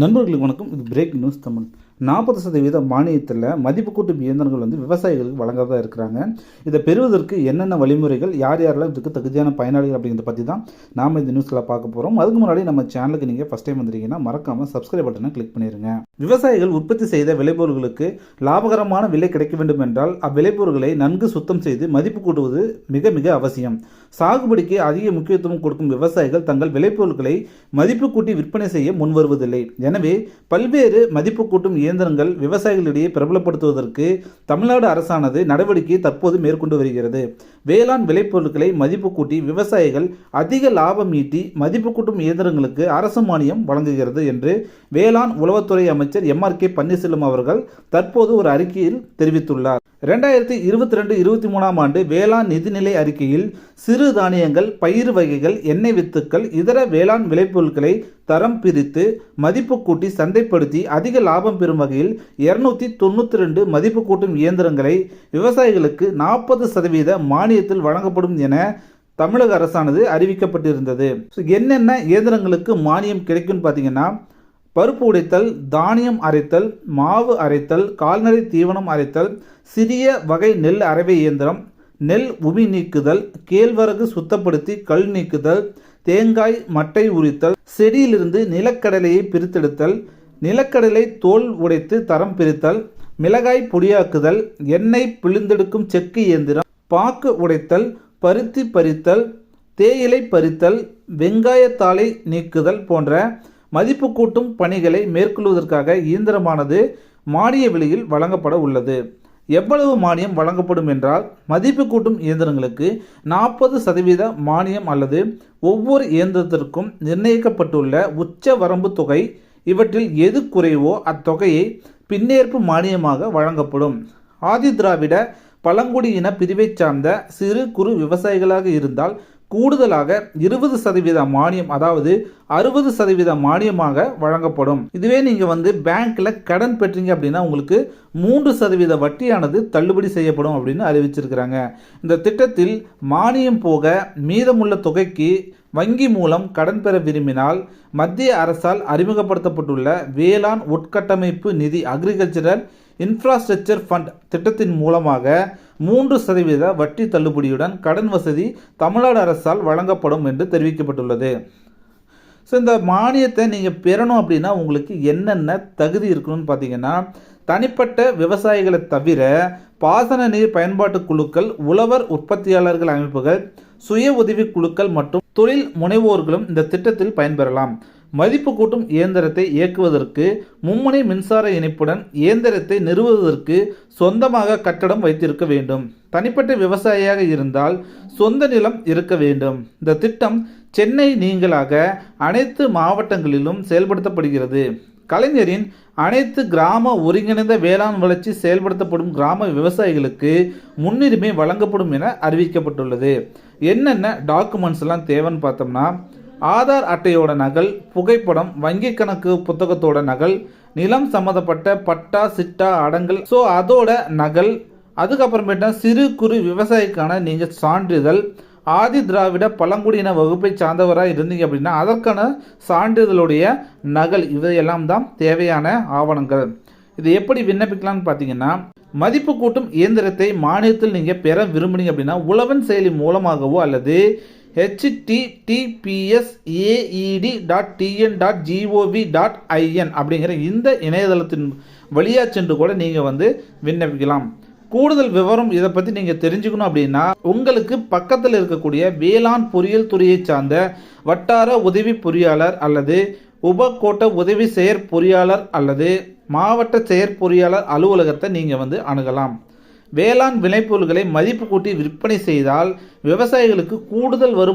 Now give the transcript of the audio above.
நண்பர்களுக்கு வணக்கம். இது பிரேக் நியூஸ் தமிழ். நாற்பது சதவீத மானியத்தில் மதிப்பு கூட்டும் இயந்திரங்கள் வந்து விவசாயிகளுக்கு வழங்காத இருக்கிறாங்க. இதை பெறுவதற்கு என்னென்ன வழிமுறைகள் யார் யாரெல்லாம் இதுக்கு தகுதியான பயனாளிகள் அப்படிங்கிறத பற்றி தான் நாம் இந்த நியூஸில் பார்க்க போகிறோம் அதுக்கு முன்னாடி நம்ம சேனலுக்கு நீங்கள் ஃபஸ்ட் டைம் வந்திருக்கீங்கன்னா மறக்காமல் சப்ஸ்கிரைப் பட்டனை கிளிக் பண்ணிடுங்க விவசாயிகள் உற்பத்தி செய்த விளைபொருட்களுக்கு லாபகரமான விலை கிடைக்க வேண்டும் என்றால் அவ்விளைபொருட்களை நன்கு சுத்தம் செய்து மதிப்பு கூட்டுவது மிக மிக அவசியம். சாகுபடிக்கு அதிக முக்கியத்துவம் கொடுக்கும் விவசாயிகள் தங்கள் விளைபொருட்களை மதிப்பு கூட்டி விற்பனை செய்ய முன்வருவதில்லை. எனவே பல்வேறு மதிப்பு கூட்டும் இயந்திரங்கள் விவசாயிகளிடையே பிரபலப்படுத்துவதற்கு தமிழ்நாடு அரசானது நடவடிக்கை தற்போது மேற்கொண்டு வருகிறது. வேளாண் விளைபொருட்களை மதிப்பு கூட்டி விவசாயிகள் அதிக லாபம் ஈட்டி மதிப்பு கூட்டும் இயந்திரங்களுக்கு அரசு மானியம் வழங்குகிறது என்று வேளாண் உளவுத்துறை அமைச்சர் எம். ஆர். கே. பன்னீர்செல்வம் அவர்கள் தற்போது ஒரு அறிக்கையில் தெரிவித்துள்ளார். ரெண்டாயிரத்தி இருபத்தி ரெண்டு இருபத்தி மூணாம் ஆண்டு வேளாண் நிதிநிலை அறிக்கையில் சிறு தானியங்கள் பயிர் வகைகள் எண்ணெய் வித்துக்கள் இதர வேளாண் விளைபொருட்களை தரம் பிரித்து மதிப்பு கூட்டி சந்தைப்படுத்தி அதிக லாபம் பெறும் வகையில் இருநூத்தி தொண்ணூற்றி ரெண்டு மதிப்பு கூட்டும் இயந்திரங்களை விவசாயிகளுக்கு நாற்பது சதவீத மானியத்தில் வழங்கப்படும் என தமிழக அரசானது அறிவிக்கப்பட்டிருந்தது. என்னென்ன இயந்திரங்களுக்கு மானியம் கிடைக்கும்னு பார்த்தீங்கன்னா பருப்பு உடைத்தல் தானியம் அரைத்தல் மாவு அரைத்தல் கால்நடை தீவனம் அரைத்தல் சிறிய வகை நெல் அரைவை இயந்திரம் நெல் உமி நீக்குதல் கேழ்வரகு சுத்தப்படுத்தி கல் நீக்குதல் தேங்காய் மட்டை உரித்தல் செடியிலிருந்து நிலக்கடலையை பிரித்தெடுத்தல் நிலக்கடலை தோல் உடைத்து தரம் பிரித்தல் மிளகாய் பொடியாக்குதல் எண்ணெய் பிழிந்தெடுக்கும் செக்கு இயந்திரம் பாக்கு உடைத்தல் பருத்தி பறித்தல் தேயிலை பறித்தல் வெங்காயத்தாளை நீக்குதல் போன்ற மதிப்பு கூட்டும் பணிகளை மேற்கொள்வதற்காக இயந்திரமானது மானிய விலையில் வழங்கப்பட உள்ளது. எவ்வளவு மானியம் வழங்கப்படும் என்றால் மதிப்பு கூட்டும் இயந்திரங்களுக்கு நாற்பது சதவீத மானியம் அல்லது ஒவ்வொரு இயந்திரத்திற்கும் நிர்ணயிக்கப்பட்டுள்ள உச்ச வரம்பு தொகை இவற்றில் எது குறைவோ அத்தொகையை பின்னேற்பு மானியமாக வழங்கப்படும். ஆதி திராவிட பழங்குடியின பிரிவைச் சார்ந்த சிறு குறு விவசாயிகளாக இருந்தால் கூடுதலாக இருபது சதவீத மானியம் அதாவது அறுபது சதவீத மானியமாக வழங்கப்படும். இதுவே நீங்கள் வந்து பேங்க்கில் கடன் பெற்றீங்க அப்படின்னா உங்களுக்கு மூன்று சதவீத வட்டியானது தள்ளுபடி செய்யப்படும் அப்படின்னு அறிவிச்சிருக்கிறாங்க. இந்த திட்டத்தில் மானியம் போக மீதமுள்ள தொகைக்கு வங்கி மூலம் கடன் பெற விரும்பினால் மத்திய அரசால் அறிமுகப்படுத்தப்பட்டுள்ள வேளாண் உட்கட்டமைப்பு நிதி அக்ரிகல்ச்சரல் இன்ஃப்ராஸ்ட்ரக்சர் ஃபண்ட் திட்டத்தின் மூலமாக மூன்று சதவீத வட்டி தள்ளுபடியுடன் கடன் வசதி தமிழ்நாடு அரசால் வழங்கப்படும் என்று தெரிவிக்கப்பட்டுள்ளது. ஸோ இந்த மானியத்தை நீங்கள் பெறணும் அப்படின்னா உங்களுக்கு என்னென்ன தகுதி இருக்கணும்னு பார்த்தீங்கன்னா தனிப்பட்ட விவசாயிகளை தவிர பாசன நீர் பயன்பாட்டு குழுக்கள் உழவர் உற்பத்தியாளர்கள் அமைப்புகள் சுய உதவி குழுக்கள் மற்றும் தொழில் முனைவோர்களும் இந்த திட்டத்தில் பயன்பெறலாம். மதிப்பு கூட்டும் இயந்திரத்தை இயக்குவதற்கு மும்முனை மின்சார இணைப்புடன் இயந்திரத்தை நிறுவுவதற்கு சொந்தமாக கட்டடம் வைத்திருக்க வேண்டும். தனிப்பட்ட விவசாயியாக இருந்தால் சொந்த நிலம் இருக்க வேண்டும். இந்த திட்டம் சென்னை நீங்களாக அனைத்து மாவட்டங்களிலும் செயல்படுத்தப்படுகிறது. கலைஞரின் அனைத்து கிராம ஒருங்கிணைந்த வேளாண் வளர்ச்சி செயல்படுத்தப்படும் கிராம விவசாயிகளுக்கு முன்னுரிமை வழங்கப்படும் என அறிவிக்கப்பட்டுள்ளது. என்னென்ன டாக்குமெண்ட்ஸ் எல்லாம் தேவைன்னு பார்த்தோம்னா ஆதார் அட்டையோட நகல் புகைப்படம் வங்கி கணக்கு புத்தகத்தோட நகல் நிலம் சம்மந்தப்பட்ட பட்டா சிட்டா அடங்கல். ஸோ அதோட நகல் அதுக்கப்புறமேட்டா சிறு குறு விவசாயிக்கான நீங்கள் சான்றிதழ் ஆதி திராவிட பழங்குடியின வகுப்பை சார்ந்தவராக இருந்தீங்க அப்படின்னா அதற்கான சான்றிதழுடைய நகல் இவையெல்லாம் தான் தேவையான ஆவணங்கள். இது எப்படி விண்ணப்பிக்கலாம்னு பார்த்தீங்கன்னா மதிப்பு கூட்டும் இயந்திரத்தை மானியத்தில் நீங்கள் பெற விரும்புனீங்க அப்படின்னா உழவன் செயலி மூலமாகவோ அல்லது HTTPS AED dot TN dot GOV dot IN அப்படிங்கிற இந்த இணையதளத்தின் வழியாக சென்று கூட நீங்கள் வந்து விண்ணப்பிக்கலாம். கூடுதல் விவரம் இதை பற்றி நீங்கள் தெரிஞ்சுக்கணும் அப்படின்னா உங்களுக்கு பக்கத்தில் இருக்கக்கூடிய வேளாண் பொறியியல் துறையை சார்ந்த வட்டார உதவி பொறியாளர் அல்லது உபகோட்ட உதவி செயற்பொறியாளர் அல்லது மாவட்ட செயற்பொறியாளர் அலுவலகத்தை நீங்கள் வந்து அணுகலாம். வேளாண் விளைபொருள்களை மதிப்பு கூட்டி விற்பனை செய்தால் விவசாயிகளுக்கு கூடுதல் வரும்